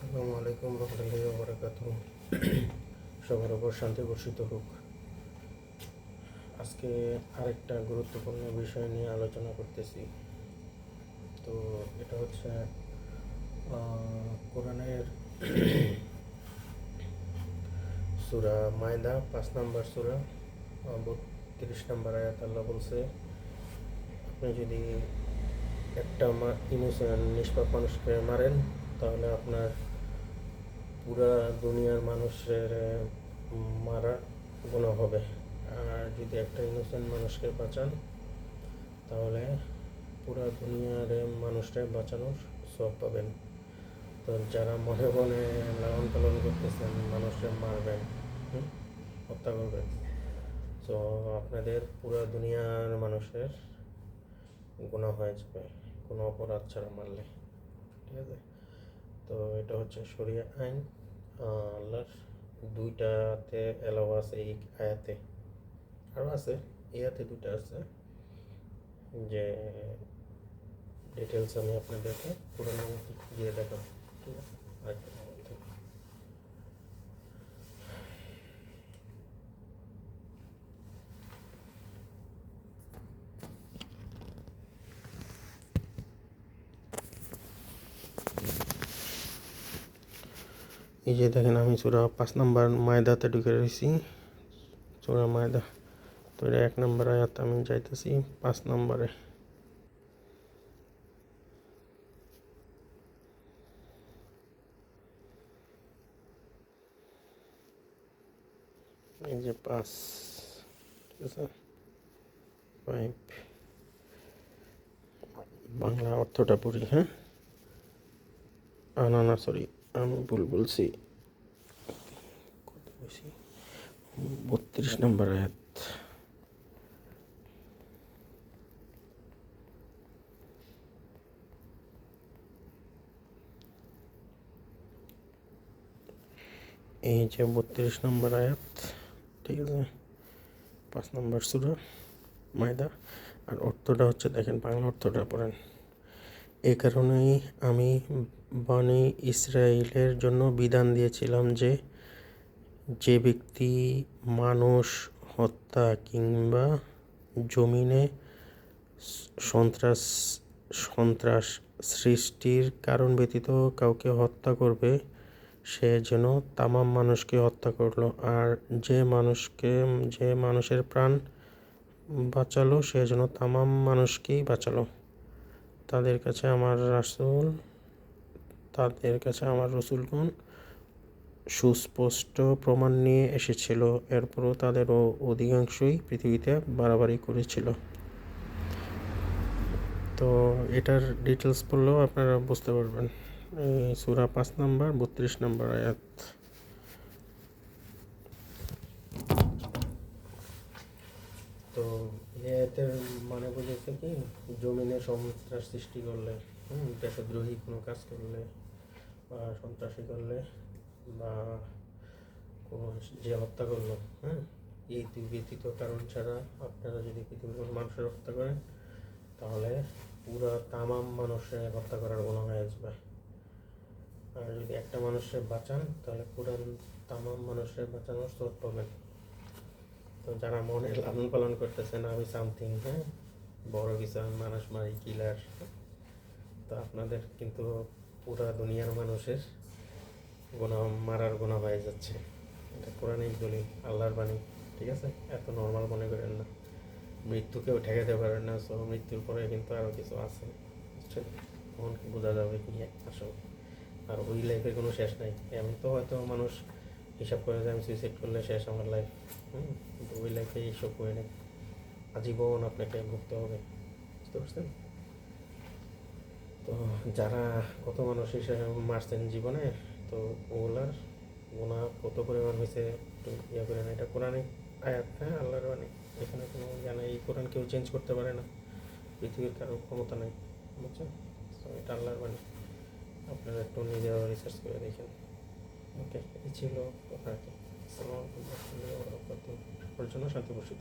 আসসালামু আলাইকুম রহমতুল্লাহি বরকাত সবার ওপর শান্তি বর্ষিত হোক। আজকে আরেকটা গুরুত্বপূর্ণ বিষয় নিয়ে আলোচনা করতেছি। তো এটা হচ্ছে কোরআনের সুরা মায়দা, পাঁচ নম্বর সুরা বত্রিশ নম্বর আয়াত আল্লাহ বলছে, আপনি যদি একটা ইনোসেন্ট নিষ্পাপ মানুষকে মারেন, তাহলে আপনার পুরা দুনিয়ার মানুষের মারা গুণা হবে। আর যদি একটা ইনোসেন্ট মানুষকে বাঁচান, তাহলে পুরা দুনিয়ার মানুষটাই বাঁচানোর সব পাবেন। তো যারা মনে মনে লালন পালন করতেছেন মানুষের মারবেন হত্যা করবেন। তো আপনাদের পুরা দুনিয়ার মানুষের গুণা হয়ে যাবে, কোনো অপরাধ ছাড়া মারলে। ঠিক আছে? তো এটা হচ্ছে শরিয়া আইন। আল্লাহর দুইটাতে এলাও আছে এই আয়াতে। আরও আছে, এই আয়াতে দুইটা আছে। যে ডিটেলস আমি আপনাদেরকে পুরোনো দিয়ে দেখাবো, ঠিক আছে? এই যে দেখেন আমি চূড়া পাঁচ নাম্বার ময়দাতে ঢুকে রয়েছি। চূড়া ময়দা। তো এটা এক নম্বর আয়াত আমি যাইতেছি পাঁচ নম্বরে। এই যে পাঁচ, ঠিক আছে? ফাইভ বাংলা অর্থটা পড়ি হ্যাঁ? না না সরি। আমি ভুল বলছি। বলছি? বত্রিশ নম্বর আয়াত। এই যে বত্রিশ নম্বর আয়াত, ঠিক আছে? পাঁচ নম্বর সুরা, মায়দা। আর অর্থটা হচ্ছে, দেখেন, বাংলা অর্থটা পড়েন। এ কারণেই আমি বানি ইসরায়েলের জন্য বিধান দিয়েছিলাম যে যে ব্যক্তি মানুষ হত্যা কিংবা জমিনে সন্ত্রাস সন্ত্রাস সৃষ্টির কারণ ব্যতীত কাউকে হত্যা করবে, সে যেন তামাম মানুষকে হত্যা করল। আর যে মানুষকে, যে মানুষের প্রাণ বাঁচালো, সে যেন তামাম মানুষকেই বাঁচালো। তাদের কাছে আমার রাসূল তাদের কাছে আমার রসুলগণ সুস্পষ্ট প্রমাণ নিয়ে এসেছিল। এরপরও তাদেরও অধিকাংশই পৃথিবীতে বাড়াবাড়ি করেছিল। তো এটার ডিটেলস পড়লেও আপনারা বুঝতে পারবেন। সুরা পাঁচ নাম্বার, বত্রিশ নাম্বার আয়াত। তো আয়াতের মানে বুঝেছে কি? জমিনে সন্ত্রাস সৃষ্টি করলে দেশদ্রোহী কোনো কাজ করলে বা সন্ত্রাসী করলে বা কোনো যে হত্যা করল হ্যাঁ? এই দুই ব্যতীত কারণ ছাড়া আপনারা যদি পৃথিবীর কোনো মানুষের হত্যা করেন, তাহলে পুরা তামাম মানুষের হত্যা করার কোনো হয়ে যাবে। আর যদি একটা মানুষের বাঁচান, তাহলে পুরা তামাম মানুষের বাঁচানোর স্রোত পাবেন। তো যারা মনে লালন পালন করতেছেন, আমি সামথিং হ্যাঁ? বড় কিছু, মানুষ মারি কিলার তো আপনাদের কিন্তু পুরা দুনিয়ার মানুষের গোনা মারার গোনা হয়ে যাচ্ছে। এটা কোরআনিক দলিল আল্লাহর বাণী, ঠিক আছে? এত নর্মাল মনে করেন না। মৃত্যুকেও ঠেকাতে পারেন না সো মৃত্যুর পরে কিন্তু আরও কিছু আছে, বুঝছেন? তখন বোঝা যাবে কি আসল? আর ওই লাইফের কোনো শেষ নাই। এমন তো হয়তো মানুষ হিসাব করে যে আমি সুইসাইড করলে শেষ আমার লাইফ হুম ওই লাইফে এইসব করে নেই। আজীবন আপনাকে ভুগতে হবে, বুঝতে পারছেন? তো যারা কত মানুষ হিসেবে মারছেন জীবনে, তো ওগুলার গোনা কত পরিমাণ হয়েছে একটু ইয়ে করে না এটা কোরআনে আয়াত হ্যাঁ আল্লাহর বাণী। এখানে কোনো জানা এই কোরআন কেউ চেঞ্জ করতে পারে না। পৃথিবীর কারও ক্ষমতা নেই, বুঝছেন? তো এটা আল্লাহর বাণী। আপনারা একটু নিজেরা রিসার্চ করে দেখেন। ওকে, এই ছিল আর কি। আসসালামু আলাইকুম রহমতুল্লাহি। জন্য শান্তি বর্ষিত